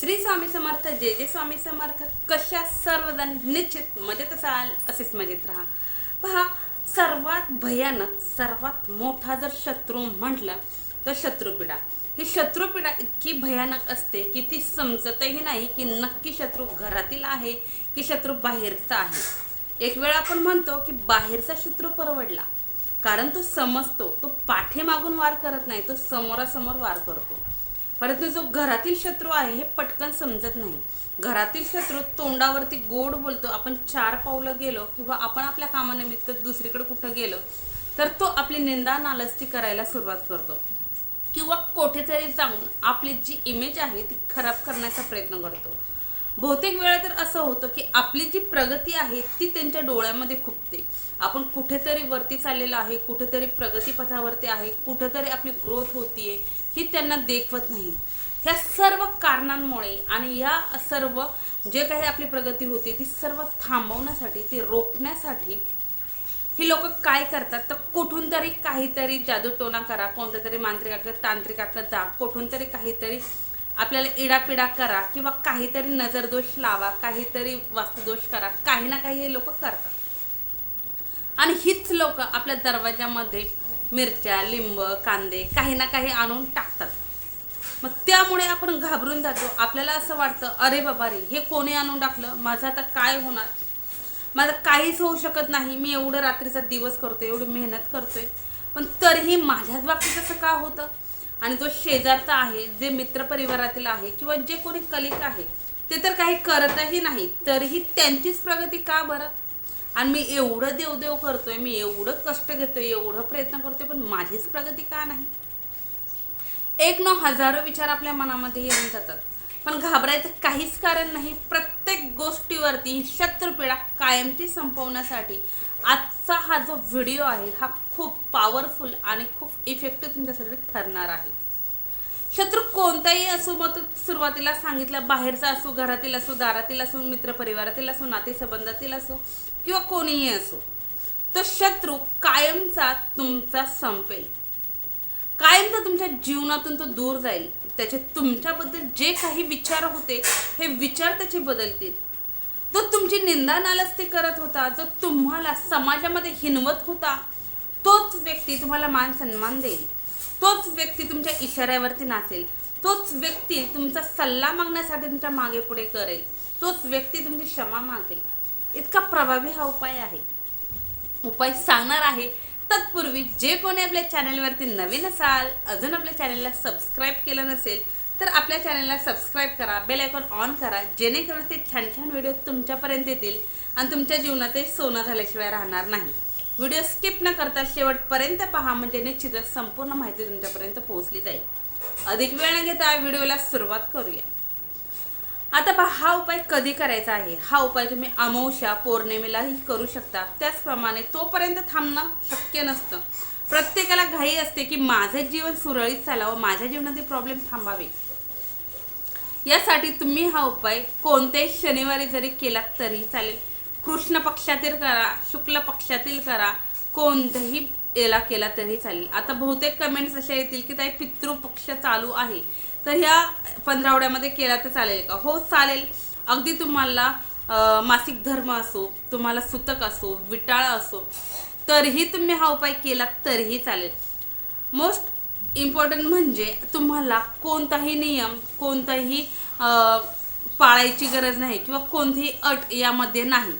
श्री स्वामी समर्थ जे जे स्वामी समर्थ. कशा सर्वजण निश्चित मजेत असाल? असेच मजेत राहा. पहा सर्वात भयानक सर्वात मोठा जर शत्रू म्हटलं तर शत्रुपीडा. ही शत्रुपीडा इतकी भयानक असते की ती समजतही नाही की नक्की शत्रू घरातील आहे की शत्रू बाहेरचा आहे. एक वेळ आपण म्हणतो की बाहेरचा शत्रू परवडला. कारण तो समजतो तो पाठीमागून वार करत नाही तो समोरासमोर वार करतो. परंतु जो घरातील शत्रू आहे हे पटकन समजत नाही. घरातील शत्रू तोंडावरती गोड बोलतो आपण चार पावलं गेलो किंवा आपण आपल्या कामानिमित्त दुसरीकडे कुठं गेलो तर तो आपली निंदा नालस्ती करायला सुरुवात करतो. किंवा कुठेतरी जाऊन आपली जी इमेज आहे ती खराब करण्याचा प्रयत्न करतो. बहुतेक वेळा तर असं होतं की आपली जी प्रगती आहे ती त्यांच्या डोळ्यामध्ये खुपते. आपण कुठेतरी वरती चाललेलं आहे कुठेतरी प्रगतीपथावरती आहे कुठेतरी आपली ग्रोथ होतीये ही त्यांना देखवत नाही. ह्या सर्व कारणांमुळे आणि या सर्व जे काही आपली प्रगती होती ती सर्व थांबवण्यासाठी ती रोखण्यासाठी ही लोक काय करतात? तर कुठून तरी काहीतरी जादूटोना करा कोणत्या तरी मांत्रिकाकडे तांत्रिकाकडे जा कुठून तरी काहीतरी आपल्याला इडापिडा करा किंवा काहीतरी नजरदोष लावा काहीतरी वास्तुदोष करा काही ना काही हे लोक करतात. आणि हीच लोक आपल्या दरवाजामध्ये मिरच्या लिंब कांदे काही ना काही आणून टाकतात. मग त्यामुळे आपण घाबरून जातो. आपल्याला असं वाटतं अरे बाबा रे हे कोणी आणून टाकलं? माझं आता काय होणार? माझं काहीच होऊ शकत नाही. मी एवढं रात्रीचा दिवस करतो एवढी मेहनत करतोय. पण तरीही माझ्याच बाबतीत असं का होतं? आणि जो शेजारचा आहे जे मित्रपरिवारातील आहे किंवा जे कोणी कलिक आहे ते तर काही करतही नाही तरीही त्यांचीच प्रगती का बरं? आणि मी एवढं देवदेव करतोय मी एवढं कष्ट घेतोय एवढं प्रयत्न करतोय पण माझीच प्रगती का नाही? एक नऊ हजारो विचार आपल्या मनामध्ये येऊन जातात. पण घाबरायचं काहीच कारण नाही प्रत्येक गोष्टीवरती ही शत्रुपीडा कायमची संपवण्यासाठी आजचा हा जो व्हिडिओ आहे हा खूप पॉवरफुल आणि खूप इफेक्टिव्ह तुमच्यासाठी ठरणार आहे. शत्रू कोणताही असो मग तो सुरुवातीला सांगितलं बाहेरचा असो घरातील असो दारातील असो मित्रपरिवारातील असो नातेसंबंधातील असो किंवा कोणीही असो तो शत्रू कायमचा तुमचा संपेल. कायमचा तुमच्या जीवनातून तो दूर जाईल. त्याचे तुमच्याबद्दल जे काही विचार होते हे विचार त्याचे बदलतील. जो तुमची निंदा नालस्ती करत होता जो तुम्हाला समाजामध्ये हिनवत होता तोच व्यक्ती तुम्हाला मान सन्मान देईल. तोच व्यक्ती तुमच्या इशाऱ्यावरती नाचेल. तोच व्यक्ती तुमचा सल्ला मागण्यासाठी तुमच्या मागे पुढे करेल. तोच व्यक्ती तुमची क्षमा मागेल. इतका प्रभावी हा उपाय आहे. उपाय सांगणार आहे. तत्पूर्वी जे कोणी आपल्या चॅनलवरती नवीन असाल अजून आपल्या चॅनलला सबस्क्राईब केलं नसेल तर आपल्या चॅनलला सबस्क्राईब करा बेल आयकॉन ऑन करा जेणेकरून ते छान छान व्हिडिओ तुमच्यापर्यंत येतील आणि तुमच्या जीवनातही सोनं झाल्याशिवाय राहणार नाही. व्हिडिओ स्किप न करता शेवटपर्यंत पहा म्हणजे निश्चितच संपूर्ण माहिती तुमच्यापर्यंत पोहोचली जाईल. अधिक वेळ न घेता व्हिडिओला सुरुवात करूया. आता पहा हा उपाय कधी करायचा आहे? हा उपाय तुम्ही अमावस्या पौर्णिमेलाही करू शकता. त्याचप्रमाणे तोपर्यंत थांबणं शक्य नसतं. प्रत्येकाला घाई असते की माझं जीवन सुरळीत चालावं माझ्या जीवनातील प्रॉब्लेम थांबावे. यासाठी तुम्ही हा उपाय कोणत्याही शनिवारी जरी केलात तरी चालेल. कृष्ण पक्षातील करा शुक्ल पक्षातील करा कोणत्याही याला केला तरी चालेल. आता बहुतेक कमेंट्स अशा येतील की ताई पितृपक्ष चालू आहे. तर ह्या पंधरावड्यामध्ये केला तर चालेल का? हो चालेल. अगदी तुम्हाला मासिक धर्म असो तुम्हाला सुतक असो विटाळ असो तरीही तुम्ही हा उपाय केला तरीही चालेल. मोस्ट इम्पॉर्टंट म्हणजे तुम्हाला कोणताही नियम कोणताही पाळायची गरज नाही किंवा कोणतीही अट यामध्ये नाही.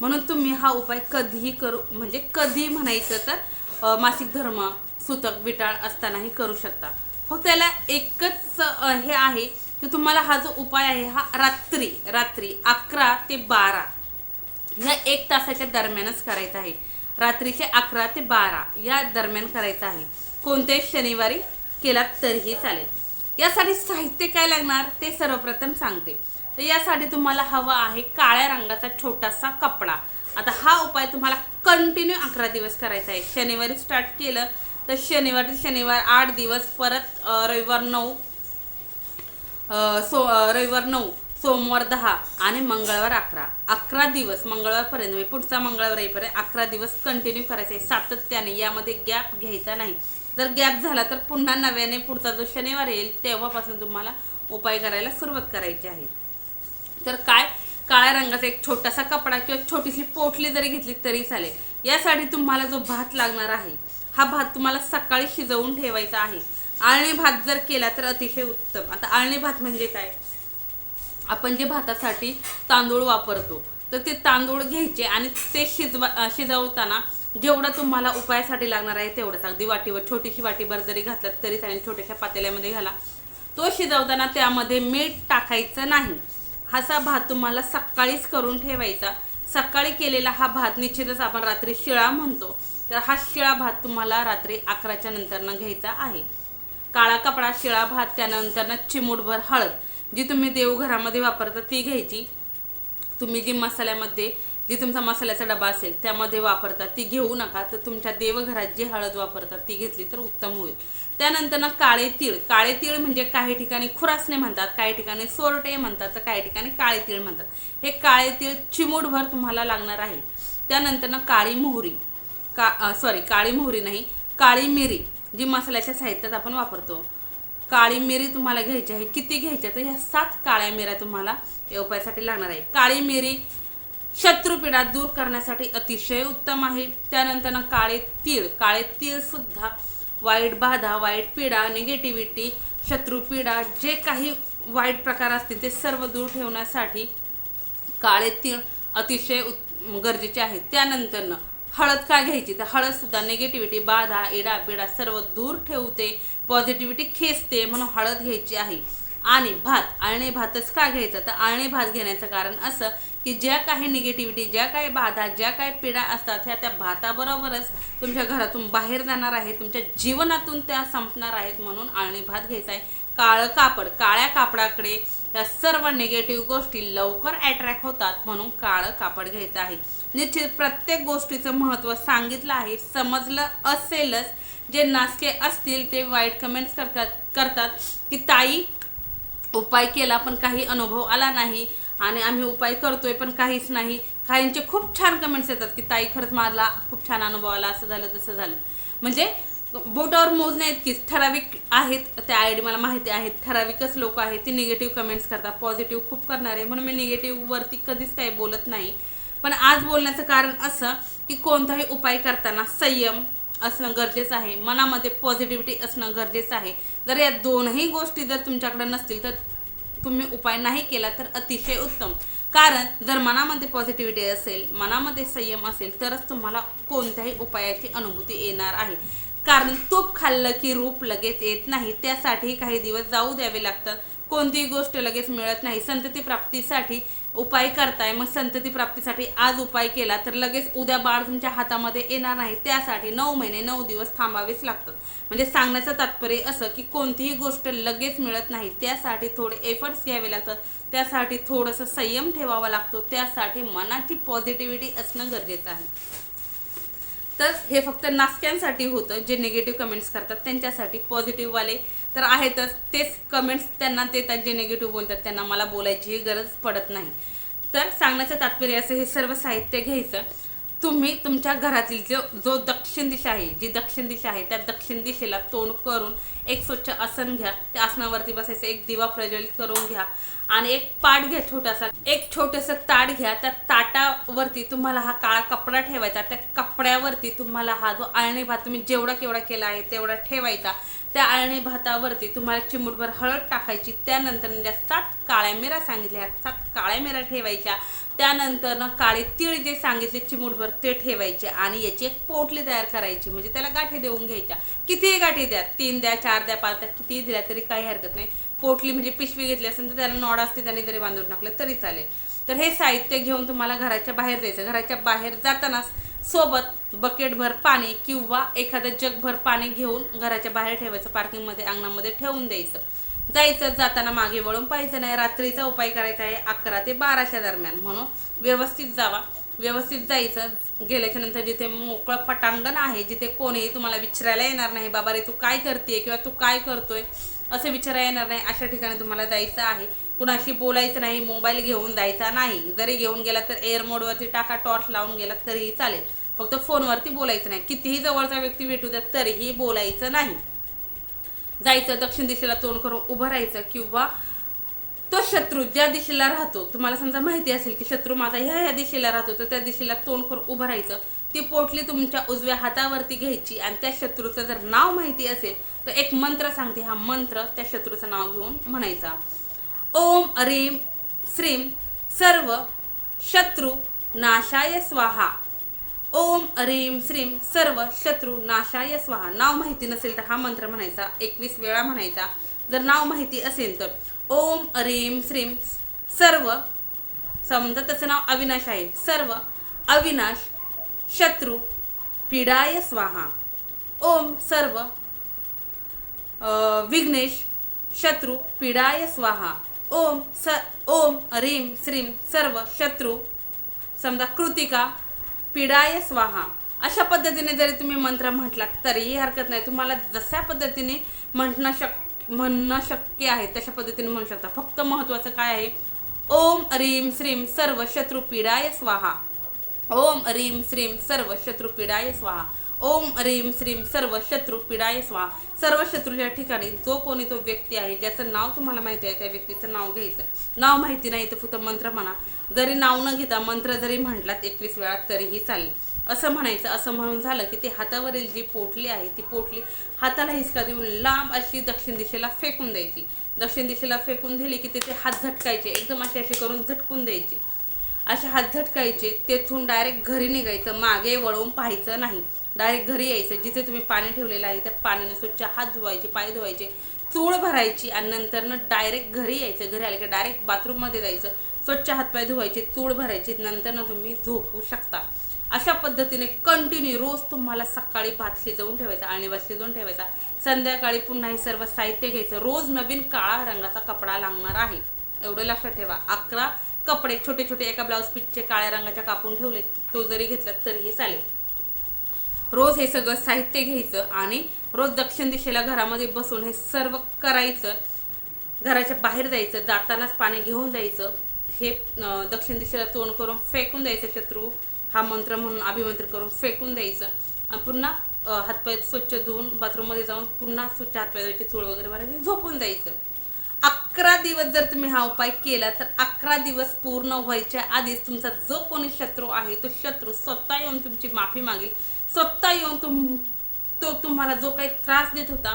म्हणून तुम्ही हा उपाय कधीही करू म्हणजे कधी म्हणायचं तर मासिक धर्म सुतक विटाळ असतानाही करू शकता. फक्त त्याला एकच हे आहे की तुम्हाला हा जो उपाय आहे हा रात्री रात्री अकरा ते बारा ह्या एक तासाच्या दरम्यानच करायचा आहे. रात्रीचे अकरा ते बारा या दरम्यान करायचा आहे. कोणत्याही शनिवारी केला तरीही चालेल. यासाठी साहित्य काय लागणार ते सर्वप्रथम सांगते. तर यासाठी तुम्हाला हवा आहे काळ्या रंगाचा छोटासा कपडा. आता हा उपाय तुम्हाला कंटिन्यू अकरा दिवस करायचा आहे. शनिवारी स्टार्ट केलं तर शनिवार ते शनिवार आठ दिवस परत रविवार नऊ सो रविवार नऊ सोमवार दहा आणि मंगळवार अकरा. अकरा दिवस मंगळवारपर्यंत म्हणजे पुढचा मंगळवार येईपर्यंत अकरा दिवस कंटिन्यू करायचे आहे. सातत्याने यामध्ये गॅप घ्यायचा नाही. जर गॅप झाला तर पुन्हा नव्याने पुढचा जो शनिवार येईल तेव्हापासून तुम्हाला उपाय करायला सुरुवात करायची आहे. तर काय? काळ्या रंगाचा एक छोटासा कपडा किंवा छोटीशी पोटली जरी घेतली तरी चालेल. यासाठी तुम्हाला जो भात लागणार आहे हा भात तुम्हाला सकाळी शिजवून ठेवायचा आहे. आळणी भात जर केला तर अतिशय उत्तम. आता आळणी भात म्हणजे काय? आपण जे भातासाठी तांदूळ वापरतो तर ते तांदूळ घ्यायचे आणि ते शिजवा शिजवताना जेवढं तुम्हाला उपायासाठी लागणार आहे तेवढंच. अगदी वाटीवर छोटीशी वाटीभर जरी घातलं तरी चालेल छोट्याशा पातेल्यामध्ये घाला. तो शिजवताना त्यामध्ये मीठ टाकायचं नाही. असा भात तुम्हाला सकाळीच करून ठेवायचा. सकाळी केलेला हा भात निश्चितच आपण रात्री शिळा म्हणतो. तर हा शिळा भात तुम्हाला रात्री अकराच्या नंतरनं घ्यायचा आहे. काळा कपडा शिळा भात त्यानंतरनं चिमूटभर हळद. जी तुम्ही देवघरामध्ये वापरता ती घ्यायची. तुम्ही जी मसाल्यामध्ये जी तुमचा मसाल्याचा डबा असेल त्यामध्ये वापरतात ती घेऊ नका. तर तुमच्या देवघरात जी हळद वापरतात ती घेतली तर उत्तम होईल. त्यानंतर ना काळे तीळ. काळे तीळ म्हणजे काही ठिकाणी खुरासणे म्हणतात काही ठिकाणी सोरटे म्हणतात तर काही ठिकाणी काळे तीळ म्हणतात. हे काळे तीळ चिमूटभर तुम्हाला लागणार आहे. त्यानंतर ना काळी मोहरी. का सॉरी काळी मोहरी नाही काळी मिरी जी मसाल्याच्या साहित्यात आपण वापरतो. काळी मिरी तुम्हाला घ्यायची आहे. किती घ्यायच्या तर ह्या सात काळ्या मिऱ्या तुम्हाला या उपायासाठी लागणार आहे. काळी मिरी शत्रुपीडा दूर करण्यासाठी अतिशय उत्तम आहे. त्यानंतरनं काळे तीळ. काळे तीळ सुद्धा वाईट बाधा वाईट पीडा निगेटिव्हिटी शत्रुपीडा जे काही वाईट प्रकार असतील ते सर्व दूर ठेवण्यासाठी काळे तीळ अतिशय उत् गरजेचे आहेत त्यानंतरनं हळद काय घ्यायची? तर हळदसुद्धा निगेटिव्हिटी बाधा इडा बिडा सर्व दूर ठेवते. पॉझिटिव्हिटी खेचते म्हणून हळद घ्यायची आहे. आणि भात. आळणे भातच का घ्यायचा? तर आळणे भात घेण्याचं कारण असं की ज्या काही निगेटिव्हिटी ज्या काही बाधा ज्या काही पीडा असतात ह्या त्या भाताबरोबरच तुमच्या घरातून बाहेर जाणार आहे तुमच्या जीवनातून त्या संपणार आहेत म्हणून आळणी भात घ्यायचा आहे. काळं कापड काळ्या कापडाकडे या सर्व निगेटिव्ह गोष्टी लवकर अट्रॅक्ट होतात म्हणून काळं कापड घ्यायचं आहे. निश्चित प्रत्येक गोष्टीचं महत्त्व सांगितलं आहे समजलं असेलच. जे नासके असतील ते वाईट कमेंट्स करतात करतात की ताई उपाय केला पण काही अनुभव आला नाही. आणि आम्ही उपाय करतोय पण काहीच नाही. काहींचे खूप छान कमेंट्स येतात की ताई खरंच मारला खूप छान अनुभव आला असं झालं तसं झालं. म्हणजे बोटावर मोजण्या इतकीच ठराविक आहेत त्या आय डी मला माहिती आहेत. ठराविकच लोक आहेत ती निगेटिव्ह कमेंट्स करतात. पॉझिटिव्ह खूप करणार आहे. म्हणून मी निगेटिव्हवरती कधीच काही बोलत नाही. पण आज बोलण्याचं कारण असं की कोणताही उपाय करताना संयम असणं गरजेचं आहे. मनामध्ये पॉझिटिव्हिटी असणं गरजेचं आहे. जर या दोनही गोष्टी जर तुमच्याकडे नसतील तर तुम्ही उपाय नाही केला तर अतिशय उत्तम. कारण जर मनामध्ये पॉझिटिव्हिटी असेल मनामध्ये संयम असेल तरच तुम्हाला कोणत्याही उपायाची अनुभूती येणार आहे. कारण तूप खाल्लं की रूप लगेच येत नाही. त्यासाठी काही दिवस जाऊ द्यावे लागतात. कोणतीही गोष्ट लगेच मिळत नाही. संतती प्राप्तीसाठी उपाय करताय मग संतती प्राप्तीसाठी आज उपाय केला तर लगेच उद्या बाळ तुमच्या हातामध्ये येणार नाही त्यासाठी नऊ महिने नऊ दिवस थांबावेच लागतात. म्हणजे सांगण्याचं तात्पर्य असं की कोणतीही गोष्ट लगेच मिळत नाही. त्यासाठी थोडे एफर्ट्स घ्यावे लागतात. त्यासाठी थोडंसं संयम ठेवावा लागतो. त्यासाठी मनाची पॉझिटिव्हिटी असणं गरजेचं आहे. तर हे फक्त नाश्त्यांसाठी होतं जे निगेटिव्ह कमेंट्स करतात त्यांच्यासाठी पॉझिटिव्हवाले तर आहेतच. तेच कमेंट्स त्यांना देतात जे निगेटिव्ह बोलतात त्यांना मला बोलायची गरज पडत नाही. तर सांगण्याचं तात्पर्य असं हे सर्व साहित्य घ्यायचं. तुम्ही तुमच्या घरातील जो जो दक्षिण दिशा आहे जी दक्षिण दिशा आहे त्या दक्षिण दिशेला तोंड करून एक स्वच्छ आसन घ्या. त्या आसनावरती बसायचं एक दिवा प्रज्वलित करून घ्या. आणि एक पाट घ्या छोटासा. एक छोटंसं ताट घ्या. त्या ताटावरती तुम्हाला हा काळा कपडा ठेवायचा. त्या कपड्यावरती तुम्हाला हा जो आळणी भात तुम्ही जेवढा केवढा केला आहे तेवढा ठेवायचा. त्या आळणी भातावरती तुम्हाला चिमूटभर हळद टाकायची त्यानंतर ज्या सात काळ्या मिरा सांगितल्या सात काळ्या मिरा ठेवायच्या त्यानंतर ना काळे तीळ जे सांगितले चिमूटभर ते ठेवायचे आणि याची एक पोटली तयार करायची म्हणजे त्याला गाठी देऊन घ्यायच्या. कितीही गाठी द्या तीन द्या चार द्या पाच द्या कितीही दिल्या तरी काही हरकत नाही. पोटली म्हणजे पिशवी घेतली असेल तर त्याला नॉड असते त्याने जरी बांधून टाकलं तरी चालेल. तर हे साहित्य घेऊन तुम्हाला घराच्या बाहेर जायचं. घराच्या बाहेर जातानाच सोबत बकेटभर पाणी किंवा एखादं जगभर पाणी घेऊन घराच्या बाहेर ठेवायचं पार्किंगमध्ये अंगणामध्ये ठेवून द्यायचं. जायचं जाताना मागे वळून पाहायचं नाही. रात्रीचा उपाय करायचा आहे अकरा ते बाराच्या दरम्यान. म्हणून व्यवस्थित जावा. व्यवस्थित जायचं. गेल्याच्यानंतर जिथे मोकळं पटांगण आहे जिथे कोणीही तुम्हाला विचारायला येणार नाही बाबा रे तू काय करते किंवा तू काय करतोय? असं विचारा येणार नाही. अशा ठिकाणी तुम्हाला जायचं आहे. कुणाशी बोलायचं नाही मोबाईल घेऊन जायचा नाही. जरी घेऊन गेला तर एअर मोडवरती टाका टॉर्च लावून गेला तरीही चालेल. फक्त फोनवरती बोलायचं नाही. कितीही जवळचा व्यक्ती भेटू द्या तरीही बोलायचं नाही. जायचं दक्षिण दिशेला तोंड करून उभं राहायचं किंवा तो शत्रू ज्या दिशेला राहतो तुम्हाला समजा माहिती असेल की शत्रू माझा ह्या ह्या दिशेला राहतो तर त्या दिशेला तोंड करून उभं राहायचं. ती पोटली तुमच्या उजव्या हातावरती घ्यायची आणि त्या शत्रूचं जर नाव माहिती असेल तर एक मंत्र सांगते. हा मंत्र त्या शत्रूचं नाव घेऊन म्हणायचा. ओम रीम श्रीम सर्व शत्रू नाशाय स्वाहा. ओम रीम श्रीम सर्व शत्रू नाशाय स्वाहा. नाव माहिती नसेल तर हा मंत्र म्हणायचा. एकवीस वेळा म्हणायचा. जर नाव माहिती असेल तर. ओम रीम श्रीम सर्व समजा त्याचं नाव अविनाश आहे. सर्व अविनाश शत्रू पीडाय स्वाहा. ओम सर्व विघ्नेश शत्रू पीडाय स्वाहा. ओम स ओम ह्रीम श्रीम सर्व शत्रू समजा कृतिका पीडाय स्वाहा. अशा पद्धतीने जरी तुम्ही मंत्र म्हटलात तरीही हरकत नाही. तुम्हाला जशा पद्धतीने म्हणणं शक म्हणणं शक्य आहे तशा पद्धतीने म्हणू शकता. फक्त महत्त्वाचं काय आहे? ओम ह्रीम श्रीम सर्व शत्रू पीडाय स्वाहा. ओम रीम श्रीम सर्व शत्रू पीडाय स्वाहा. ओम रीम श्रीम सर्व शत्रू पिडाय स्वाहा. सर्व शत्रूच्या ठिकाणी जो कोणी तो व्यक्ती आहे ज्याचं नाव तुम्हाला माहिती आहे त्या व्यक्तीचं नाव घ्यायचं. नाव माहिती नाही तर फक्त मंत्र म्हणा. जरी नाव न घेता मंत्र जरी म्हटलात एकवीस वेळा तरीही चालेल. असं म्हणायचं असं म्हणून झालं की ते हातावरील जी पोटली आहे ती पोटली हाताला हिसका देऊन लांब अशी दक्षिण दिशेला फेकून द्यायची. दक्षिण दिशेला फेकून दिली की तिथे हात झटकायचे. एकदम असे असे करून झटकून द्यायचे. असे हात झटकायचे तेथून डायरेक्ट घरी निघायचं मागे वळवून पाहायचं नाही. डायरेक्ट घरी यायचं. जिथे तुम्ही पाणी ठेवलेलं आहे त्या पाण्याने स्वच्छ हात धुवायचे पाय धुवायचे चूळ भरायची आणि नंतरनं डायरेक्ट घरी यायचं. घरी आलं की डायरेक्ट बाथरूममध्ये जायचं. स्वच्छ हातपाय धुवायचे चूळ भरायची नंतरनं तुम्ही झोपू शकता. अशा पद्धतीने कंटिन्यू रोज तुम्हाला सकाळी भात शिजवून ठेवायचा आणि भात शिजवून ठेवायचा. संध्याकाळी पुन्हा हे सर्व साहित्य घ्यायचं. रोज नवीन काळा रंगाचा कपडा लागणार आहे. एवढं लक्षात ठेवा. अकरा कपडे छोटे छोटे एका ब्लाऊज पीसचे काळ्या रंगाच्या कापून ठेवले तो जरी घेतला तरीही चालेल. रोज हे सगळं साहित्य घ्यायचं आणि रोज दक्षिण दिशेला घरामध्ये बसून हे सर्व करायचं घराच्या बाहेर जायचं जातानाच पाणी घेऊन जायचं हे दक्षिण दिशेला तोंड करून फेकून द्यायचं शत्रू हा मंत्र म्हणून अभिमंत्र करून फेकून द्यायचं. आणि पुन्हा हातपाय स्वच्छ धुवून बाथरूममध्ये जाऊन पुन्हा स्वच्छ हातपाय धुवायची चूळ वगैरे भरायची झोपून जायचं. अकरा दिवस जर तुम्ही हा उपाय केला तर अकरा दिवस पूर्ण व्हायच्या आधीच तुमचा जो कोणी शत्रू आहे तो शत्रू स्वतः येऊन तुमची माफी मागेल. स्वतः येऊन तुम तो तुम्हाला जो काही त्रास देत होता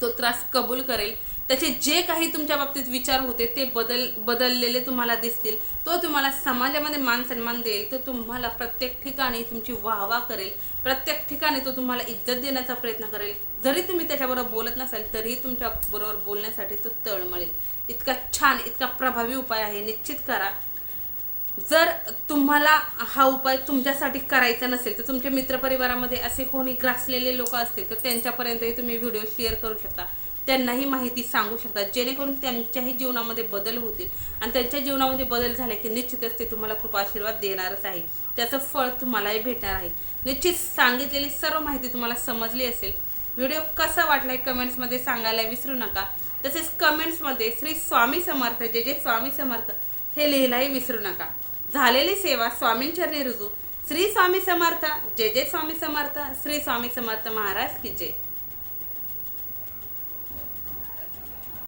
तो त्रास कबूल करेल. त्याचे जे काही तुमच्या बाबतीत विचार होते ते बदल बदललेले तुम्हाला दिसतील. तो तुम्हाला समाजामध्ये मान सन्मान देईल तो तुम्हाला प्रत्येक ठिकाणी तुमची वाहवा करेल. प्रत्येक ठिकाणी तो तुम्हाला इज्जत देण्याचा प्रयत्न करेल. जरी तुम्ही त्याच्याबरोबर बोलत नसाल तरीही तुमच्याबरोबर बोलण्यासाठी तो तळमळेल इतका छान इतका प्रभावी उपाय आहे. निश्चित करा. जर तुम्हाला हा उपाय तुमच्यासाठी करायचा नसेल तर तुमच्या मित्रपरिवारामध्ये असे कोणी ग्रासलेले लोक असतील तर त्यांच्यापर्यंतही तुम्ही व्हिडिओ शेअर करू शकता. त्यांनाही माहिती सांगू शकतात. जेणेकरून त्यांच्याही जीवनामध्ये बदल होतील. आणि त्यांच्या जीवनामध्ये बदल झाले की निश्चितच ते तुम्हाला खूप आशीर्वाद देणारच आहे. त्याचं फळ तुम्हालाही भेटणार आहे. निश्चित सांगितलेली सर्व माहिती तुम्हाला समजली असेल. व्हिडिओ कसा वाटला आहे कमेंट्समध्ये सांगायला विसरू नका. तसेच कमेंट्समध्ये श्री स्वामी समर्थ जे जे स्वामी समर्थ हे लिहिलाही विसरू नका. झालेली सेवा स्वामींचरणी रुजू. श्री स्वामी समर्थ जय जय स्वामी समर्थ श्री स्वामी समर्थ महाराज की जय.